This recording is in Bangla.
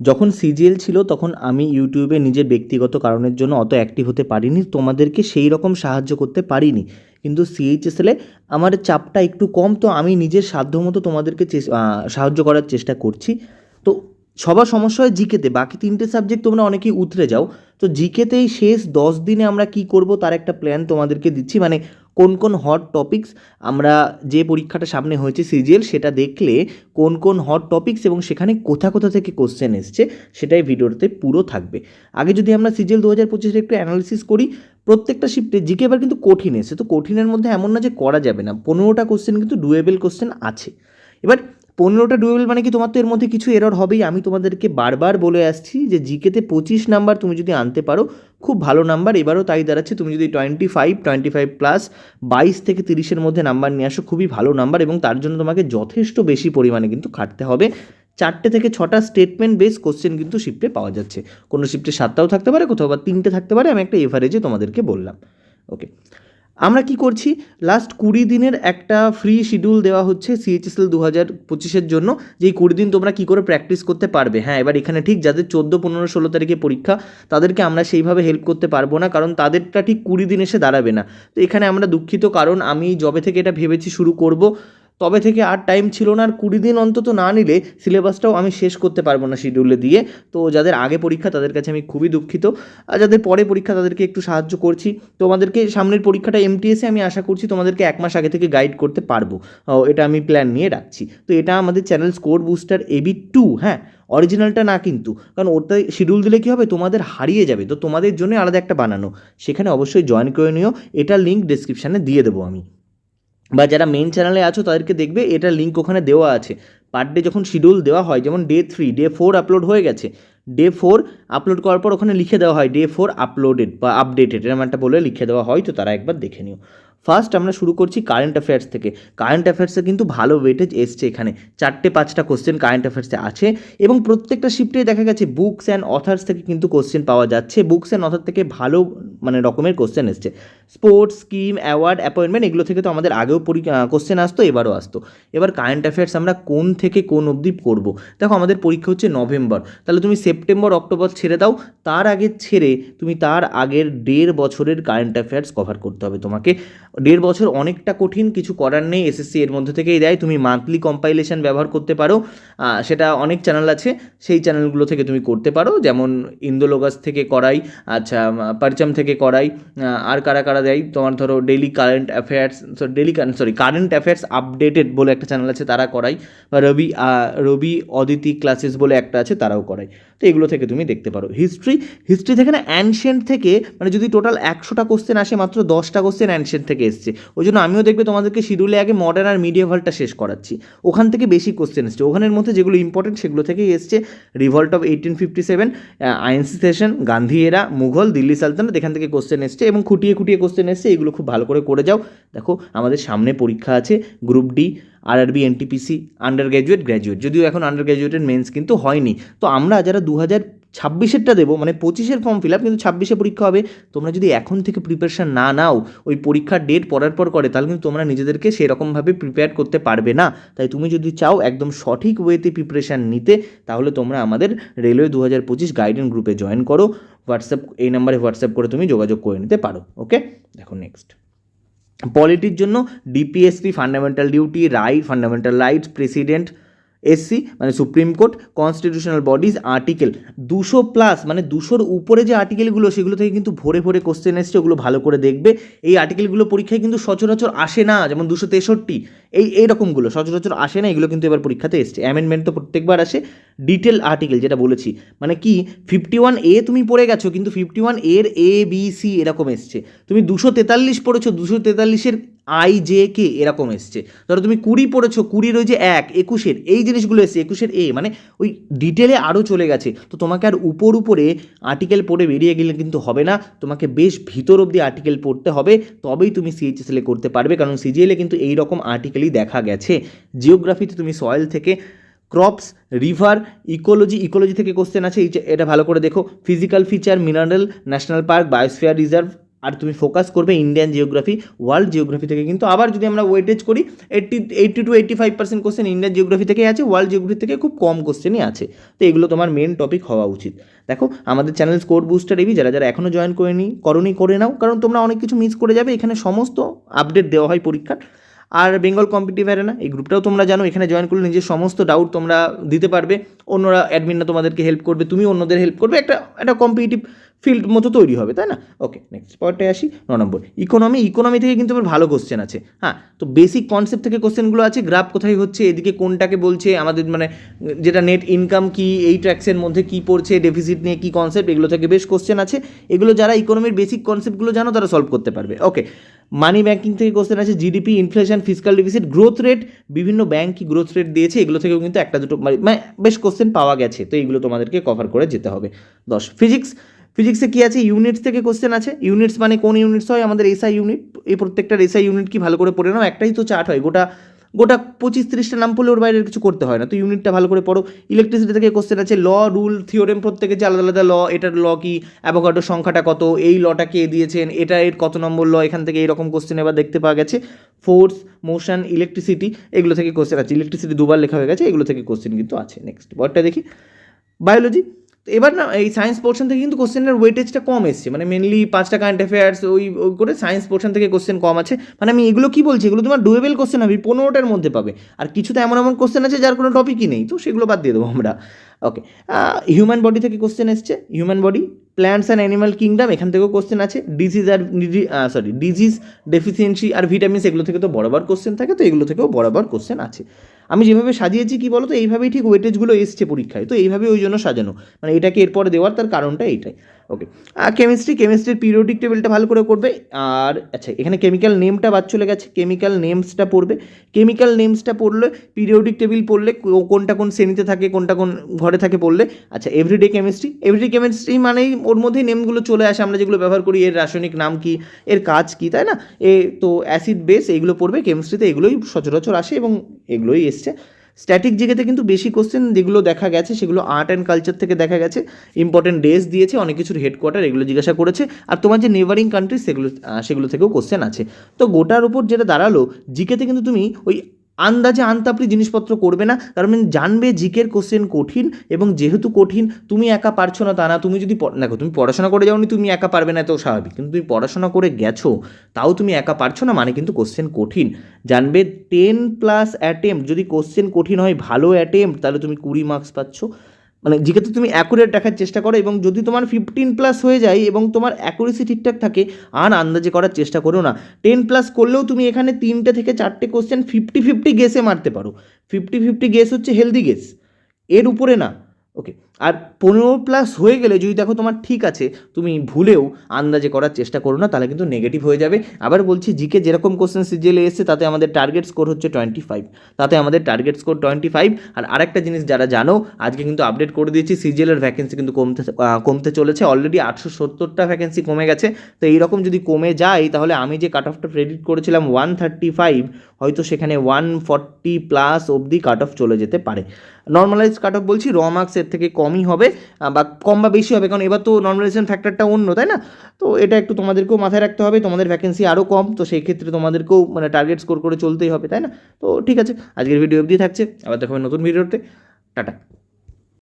যখন সিজিএল ছিল তখন আমি ইউটিউবে নিজের ব্যক্তিগত কারণের জন্য অত অ্যাক্টিভ হতে পারিনি, তোমাদেরকে সেই রকম সাহায্য করতে পারিনি। কিন্তু সিএইচএসএলে আমার চাপটা একটু কম, তো আমি নিজের সাধ্যমতো তোমাদেরকে সাহায্য করার চেষ্টা করছি। সবার সমস্যা হয় জিকেতে। বাকি তিনটে সাবজেক্ট তোমরা অনেকেই উতরে যাও। তো জিকেতেই শেষ দশ দিনে আমরা কি করব তার একটা প্ল্যান তোমাদেরকে দিচ্ছি। মানে কোন কোন হট টপিকস আমরা যে পরীক্ষাটা সামনে হয়েছে সিজিএল সেটা দেখলে কোন কোন হট টপিকস এবং সেখানে কোথা কোথা থেকে কোশ্চেন এসছে সেটাই ভিডিওতে পুরো থাকবে। আগে যদি আমরা সিজিএল দু হাজার পঁচিশের একটু অ্যানালিসিস করি, প্রত্যেকটা শিফটে জিকে এবার কিন্তু কঠিন এসে তো কঠিনের মধ্যে এমন না যে করা যাবে না। পনেরোটা কোশ্চেন কিন্তু ডুয়েবল কোশ্চেন আছে। এবার পনেরোটা ডুয়েবল মানে কি তোমার তো এর মধ্যে কিছু এরর হবেই। আমি তোমাদেরকে বারবার বলে আসছি যে জিকেতে পঁচিশ নাম্বার তুমি যদি আনতে পারো, খুব ভালো নাম্বার এবারও তাই দাঁড়াচ্ছে, তুমি যদি twenty five twenty five plus বাইশ থেকে তিরিশের মধ্যে নাম্বার নিয়ে আসো, খুবই ভালো নাম্বার এবং তার জন্য তোমাকে যথেষ্ট বেশি পরিমাণে কিন্তু খাটতে হবে। চারটে থেকে ছটা স্টেটমেন্ট বেস কোশ্চেন কিন্তু শিফটে পাওয়া যাচ্ছে। কোনো শিফটে সাতটাও থাকতে পারে, কোথাও বা তিনটে থাকতে পারে, আমি একটা এভারেজে তোমাদেরকে বললাম। ওকে আমরা কি করছি? লাস্ট কুড়ি দিনের একটা ফ্রি শিডিউল দেওয়া হচ্ছে সিএইচএসএল দু হাজার পঁচিশের জন্য। যেই কুড়ি দিন তোমরা কি করে প্র্যাকটিস করতে পারবে? হ্যাঁ এবার এখানে ঠিক যাদের চোদ্দ, পনেরো, ষোলো তারিখে পরীক্ষা, তাদেরকে আমরা সেইভাবে হেল্প করতে পারব না, কারণ তাদেরটা ঠিক কুড়ি দিন এসে দাঁড়াবে না। তো এখানে আমরা দুঃখিত, কারণ আমি জবে থেকে এটা ভেবেছি শুরু করব তবে থেকে আর টাইম ছিল না আর কুড়ি দিন অন্তত না নিলে সিলেবাসটাও আমি শেষ করতে পারব না শিডিউলে দিয়ে। তো যাদের আগে পরীক্ষা তাদের কাছে আমি খুবই দুঃখিত। আর যাদের পরে পরীক্ষা তাদেরকে একটু সাহায্য করছি। তোমাদেরকে সামনের পরীক্ষাটা এমটিএসে আমি আশা করছি তোমাদেরকে এক মাস আগে থেকে গাইড করতে পারব। এটা আমি প্ল্যান নিয়ে রাখছি। তো এটা আমাদের channel score booster AB two হ্যাঁ? অরিজিনালটা না কিন্তু। কারণ ওটাই শিডিউল দিলে কী হবে? তোমাদের হারিয়ে যাবে। তো তোমাদের জন্য আলাদা একটা বানানো। সেখানে অবশ্যই জয়েন করে নিও। এটা লিঙ্ক ডিসক্রিপশানে দিয়ে দেবো আমি। বা যারা মেন চ্যানেলে আছো তাদেরকে দেখবে এটা লিঙ্ক ওখানে দেওয়া আছে। পার ডে যখন শিডিউল দেওয়া হয়, যেমন day three day four upload হয়ে গেছে ডে ফোর আপলোড করার পর ওখানে লিখে দেওয়া হয় ডে ফোর আপলোডেড বা আপডেটেড এরকম একটা বলে লিখে দেওয়া হয়, তো তারা একবার দেখে নিও। ফার্স্ট আমরা শুরু করছি কারেন্ট অ্যাফেয়ার্স থেকে। কারেন্ট অ্যাফেয়ার্সে কিন্তু ভালো ওয়েটেজ এসছে এখানে। চারটে পাঁচটা কোশ্চেন কারেন্ট অ্যাফেয়ার্সে আছে এবং প্রত্যেকটা শিফটে দেখা গেছে বুকস অ্যান্ড অথার্স থেকে কিন্তু কোশ্চেন পাওয়া যাচ্ছে। বুকস অ্যান্ড অথার থেকে ভালো মানে রকমের কোশ্চেন এসছে। স্পোর্টস স্কিম অ্যাওয়ার্ড অ্যাপয়েন্টমেন্ট এগুলো থেকে তো আমাদের আগেও পরি কোশ্চেন আসতো, এবারও আসতো। এবার কারেন্ট অ্যাফেয়ার্স আমরা কোন থেকে কোন অবধি করব? দেখো, আমাদের পরীক্ষা হচ্ছে নভেম্বর। তাহলে তুমি সেপ্টেম্বর, অক্টোবর ছেড়ে দাও। তার আগে ছেড়ে তুমি তার আগের দেড় বছরের কারেন্ট অ্যাফেয়ার্স কভার করতে হবে তোমাকে। দেড় বছর অনেকটা কঠিন, কিছু করার নেই এসএসসি এর মধ্যে থেকেই দেয়। তুমি মান্থলি কম্পাইলেশন ব্যবহার করতে পারো। সেটা অনেক চ্যানেল আছে, সেই চ্যানেলগুলো থেকে তুমি করতে পারো। যেমন ইন্দোলোগাস থেকে করাই আচ্ছা পারচাম থেকে করাই আর কারা কারা দেয়? তোমার ধরো daily current affairs daily sorry current affairs updated বলে একটা চ্যানেল আছে, তারা করাই। বা রবি রবি অদিতি ক্লাসেস বলে একটা আছে, তারাও করায় তো এগুলো থেকে তুমি দেখতে পারো। হিস্ট্রি হিস্ট্রি থেকে না অ্যানশিয়েন্ট থেকে মানে যদি টোটাল একশোটা কোশ্চেন আসে, মাত্র দশটা কোশ্চেন অ্যানশিয়েন্ট থেকে এসছে। ওই জন্য আমিও দেখবে তোমাদেরকে শিডিউলে আগে মডার্ন আর মিডিয়াভালটা শেষ করাচ্ছি। ওখান থেকে বেশি কোশ্চেন এসছে। ওখানের মধ্যে যেগুলো ইম্পর্টেন্ট সেগুলো থেকেই এসছে। Revolt of eighteen fifty seven INC session Gandhi এরা মুঘল, দিল্লি সালতানাত, এখান থেকে কোশ্চেন এসছে এবং খুঁটিয়ে খুঁটিয়ে কোশ্চেন এসছে। এগুলো খুব ভালো করে করে যাও। দেখো, আমাদের সামনে পরীক্ষা আছে। Group D RRB NTPC under graduate graduate যদিও এখন আন্ডার গ্র্যাজুয়েটের মেন্স কিন্তু হয়নি। তো আমরা যারা দু হাজার ছাব্বিশেরটা দেবো মানে পঁচিশের ফর্ম ফিল আপ কিন্তু ছাব্বিশে পরীক্ষা হবে। তোমরা যদি এখন থেকে প্রিপারেশান না নাও, ওই পরীক্ষার ডেট পড়ার পর করে, তাহলে কিন্তু তোমরা নিজেদেরকে সেরকমভাবে প্রিপেয়ার করতে পারবে না। তাই তুমি যদি চাও একদম সঠিক ওয়েতে প্রিপারেশান নিতে, তাহলে তোমরা আমাদের রেলওয়ে দু হাজার পঁচিশ গাইডেন্স গ্রুপে জয়েন করো। হোয়াটসঅ্যাপ এই নাম্বারে হোয়াটসঅ্যাপ করে তুমি যোগাযোগ করে নিতে পারো ওকে দেখো নেক্সট পলিটির জন্য DPSP fundamental duty right fundamental rights president SC মানে supreme court constitutional bodies article দুশো প্লাস মানে দুশোর উপরে যে আর্টিকেলগুলো সেগুলো থেকে কিন্তু ভরে ভরে কোশ্চেন এসছে, ওগুলো ভালো করে দেখবে। এই আর্টিকেলগুলো পরীক্ষায় কিন্তু সচরাচর আসে না, যেমন দুশো তেষট্টি। এই এইরকমগুলো সচরাচর আসে না, এগুলো কিন্তু এবার পরীক্ষাতে এসছে। অ্যামেন্ডমেন্ট তো প্রত্যেকবার আসে। ডিটেল আর্টিকেল যেটা বলেছি মানে কি ফিফটি ওয়ান এ তুমি পড়ে গেছো, কিন্তু ফিফটি ওয়ানের এ বি সি এরকম এসছে। তুমি দুশো তেতাল্লিশ পড়েছো, দুশো তেতাল্লিশের আই জে কে এরকম এসছে। ধরো তুমি কুড়ি পড়েছো, কুড়ির ওই যে এক, একুশের, এই জিনিসগুলো এসছে, একুশের এ মানে ওই ডিটেলে আরও চলে গেছে। তো তোমাকে আর উপর উপরে আর্টিকেল পড়ে বেরিয়ে গেলে কিন্তু হবে না। তোমাকে বেশ ভিতর অবধি আর্টিকেল পড়তে হবে, তবেই তুমি সিএইচএসএলে করতে পারবে। কারণ সিজিএলে কিন্তু এই রকম আর্টিকেলই দেখা গেছে। জিওগ্রাফিতে তুমি সয়েল থেকে ক্রপস রিভার ইকোলজি ইকোলজি থেকে কোশ্চেন আছে। এটা ভালো করে দেখো। Physical feature mineral national park biosphere reserve আর তুমি ফোকাস করবে ইন্ডিয়ান জিওগ্রাফি ওয়ার্ল্ড জিওগ্রাফি থেকে। কিন্তু আবার যদি আমরা ওয়েটেজ করি eighty eighty two eighty five percent question Indian geography থেকেই আছে ওয়ার্ল্ড জিওগ্রাফি থেকে খুব কম কোশ্চেনই আছে। তো এগুলো তোমার মেন টপিক হওয়া উচিত। দেখো, আমাদের চ্যানেল স্কোর বুস্টার এবি, যারা যারা এখনও জয়েন করেনি, করনি, করে নাও, কারণ তোমরা অনেক কিছু মিস করে যাবে। এখানে সমস্ত আপডেট দেওয়া হয় পরীক্ষার। আর বেঙ্গল কম্পিটিভ অ্যারেনা এই গ্রুপটাও তোমরা জানো, এখানে জয়েন করলে নিজের সমস্ত ডাউট তোমরা দিতে পারবে। অন্যরা অ্যাডমিনরা তোমাদেরকে হেল্প করবে, তুমি অন্যদের হেল্প করবে। একটা একটা কম্পিটিটিভ ফিল্ড মতো তৈরি হবে, তাই না? ওকে নেক্সট পয়েন্টে আসি, ন নম্বর। ইকোনমি ইকোনমি থেকে কিন্তু আবার ভালো কোশ্চেন আছে। হ্যাঁ তো বেসিক কনসেপ্ট থেকে কোশ্চেনগুলো আছে গ্রাফ কোথায় হচ্ছে, এদিকে কোনটাকে বলছে, আমাদের মানে যেটা নেট ইনকাম কি, এই ট্যাক্সের মধ্যে কি পড়ছে ডেফিসিট নিয়ে কি কনসেপ্ট এগুলো থেকে বেশ কোশ্চেন আছে। এগুলো যারা ইকোনমির বেসিক কনসেপ্টগুলো জানো, তারা সলভ করতে পারবে। ওকে মানি ব্যাংকিং থেকে কোশ্চেন আছে GDP inflation physical deficit growth rate বিভিন্ন ব্যাংক কি গ্রোথ রেট দিয়েছে, এগুলো থেকেও কিন্তু একটা দুটো মানে মানে বেশ কোশ্চেন পাওয়া গেছে। তো এইগুলো তোমাদেরকে কভার করে যেতে হবে। দশ ফিজিক্স ফিজিক্সে কী আছে? ইউনিটস থেকে কোশ্চেন আছে। ইউনিটস মানে কোন ইউনিটস হয়? আমাদের এসআই ইউনিট এই প্রত্যেকটার এসআই ইউনিট কি ভালো করে পড়ে নাও? একটাই তো চার্ট হয়। গোটা গোটা পঁচিশ তিরিশটা নাম পড়লে ওর বাইরে আর কিছু করতে হয় না। তো ইউনিটটা ভালো করে পড়ো। ইলেকট্রিসিটি থেকে কোশ্চেন আছে ল রুল থিওরেম প্রত্যেকে যে আলাদা আলাদা ল এটার ল কি? অ্যাভোকাডোর সংখ্যাটা কত? এই লটা কে দিয়েছেন? এটা এর কত নম্বর ল এখান থেকে এইরকম কোশ্চেন এবার দেখতে পাওয়া গেছে। ফোর্স মোশন ইলেকট্রিসিটি এগুলো থেকে কোশ্চেন আছে। ইলেকট্রিসিটি দুবার লেখা হয়ে গেছে, এগুলো থেকে কোশ্চেন কিন্তু আছে। নেক্সট ওয়ার্ডটা দেখি। বায়োলজি এবার না, এই সায়েন্স পোর্শন থেকে কিন্তু কোশ্চেনের ওয়েটেজটা কম এসছে। মানে মেনলি পাঁচটা কারেন্ট অ্যাফেয়ার্স ওই ওই করে সায়েন্স পোর্শন থেকে কোশ্চেন কম আছে। মানে আমি এগুলো কি বলছি? এগুলো তোমার ডুয়েবেল কোশ্চেন হবে পনেরোটার মধ্যে পাবে। আর কিছু তো এমন এমন কোশ্চেন আছে যার কোনো টপিকই নেই। তো সেগুলো বাদ দিয়ে দেবো আমরা। ওকে হিউম্যান বডি থেকে কোশ্চেন এসছে। Human body plants and animal kingdom এখান থেকেও কোশ্চেন আছে। ডিজিজ আর সরি ডিজিজ ডেফিসিয়েন্সি আর ভিটামিনস এগুলো থেকে তো বরাবর কোশ্চেন থাকে। তো এগুলো থেকেও বরাবর কোশ্চেন আছে। আমি যেভাবে সাজিয়েছি, কি বলো তো এইভাবেই ঠিক ওয়েটেজগুলো এসছে পরীক্ষায়। তো এইভাবে ওই জন্য সাজানো। মানে এটাকে এরপরে দেওয়ার তার কারণটা এইটাই। ওকে আর কেমিস্ট্রি কেমিস্ট্রির পিরিয়ডিক টেবিলটা ভালো করে করবে। আর আচ্ছা এখানে কেমিক্যাল নেমটা বাদ চলে গেছে। কেমিক্যাল নেমসটা পড়বে। কেমিক্যাল নেমসটা পড়লে পিরিয়ডিক টেবিল পড়লে কোনটা কোন শ্রেণীতে থাকে, কোনটা কোন ঘরে থাকে পড়লে। আচ্ছা এভরিডে কেমিস্ট্রি এভরিডে কেমিস্ট্রি মানেই ওর মধ্যেই নেমগুলো চলে আসে। আমরা যেগুলো ব্যবহার করি, এর রাসায়নিক নাম কি, এর কাজ কি, তাই না? এ, তো অ্যাসিড বেস এইগুলো পড়বে। কেমিস্ট্রিতে এগুলোই সচরাচর আসে এবং এগুলোই এসছে। স্ট্যাটিক জিকেতে কিন্তু বেশি কোশ্চেন যেগুলো দেখা গেছে, সেগুলো আর্ট অ্যান্ড কালচার থেকে দেখা গেছে। ইম্পর্টেন্ট ডেস দিয়েছে, অনেক কিছুর হেডকোয়ার্টার এগুলো জিজ্ঞাসা করেছে। আর তোমার যে নেভারিং কান্ট্রি সেগুলো সেগুলো থেকেও কোশ্চেন আছে। তো গোটার উপর যেটা দাঁড়াল জিকেতে কিন্তু তুমি ওই আন্দাজে আনতাপড়ি জিনিসপত্র করবে না কারণ জানবে জিকের কোশ্চেন কঠিন এবং যেহেতু কঠিন, তুমি একা পারছ না তা না, তুমি যদি দেখো, তুমি পড়াশোনা করে যাওনি, তুমি একা পারবে না তো স্বাভাবিক, কিন্তু তুমি পড়াশোনা করে গেছো, তাও তুমি একা পারছ না মানে কিন্তু কোশ্চেন কঠিন। জানবে টেন প্লাস অ্যাটেম্প যদি কোশ্চেন কঠিন হয়, ভালো অ্যাটেম্প তাহলে তুমি কুড়ি মার্কস পাচ্ছ। মানে যেহেতু তুমি অ্যাকুরেট রাখার চেষ্টা করো এবং যদি তোমার ফিফটিন প্লাস হয়ে যায় এবং তোমার অ্যাকুরেসি ঠিকঠাক থাকে, আর আন্দাজে করার চেষ্টা করো না। টেন প্লাস করলেও তুমি এখানে তিনটে থেকে চারটে কোশ্চেন ফিফটি ফিফটি গেসে মারতে পারো। ফিফটি ফিফটি গেস হচ্ছে হেলদি গেস এর উপরে না। ওকে আর পনেরো প্লাস হয়ে গেলে যদি দেখো তোমার ঠিক আছে, তুমি ভুলেও আন্দাজে করার চেষ্টা করো না, তাহলে কিন্তু নেগেটিভ হয়ে যাবে। আবার বলছি জিকে যেরকম কোশ্চেন সিজিএলে এসছে, তাতে আমাদের টার্গেট স্কোর হচ্ছে টোয়েন্টি ফাইভ তাতে আমাদের টার্গেট স্কোর টোয়েন্টি ফাইভ আর আরেকটা জিনিস যারা জানো, আজকে কিন্তু আপডেট করে দিয়েছি সিজিএলের ভ্যাকেন্সি কিন্তু কমতে কমতে চলেছে। অলরেডি আটশো সত্তরটা ভ্যাকেন্সি কমে গেছে। তো এইরকম যদি কমে যায়, তাহলে আমি যে কাট অফটা প্রেডিক্ট করেছিলাম ওয়ান থার্টি ফাইভ হয়তো সেখানে ওয়ান ফর্টি প্লাস অবধি কাট অফ চলে যেতে পারে। নর্মালাইজ কাট অফ বলছি র মার্কস এর থেকে কমই হবে বা কম বা বেশি হবে, কারণ এবার তো নর্মালাইজেশন ফ্যাক্টরটা অন্য, তাই না? তো এটা একটু তোমাদেরকেও মাথায় রাখতে হবে, তোমাদের ভ্যাকেন্সি আরও কম, তো সেই ক্ষেত্রে তোমাদেরকেও মানে টার্গেট স্কোর করে চলতেই হবে, তাই না? তো ঠিক আছে, আজকের ভিডিও অবধি থাকছে, আবার দেখো নতুন ভিডিওতে টাটা।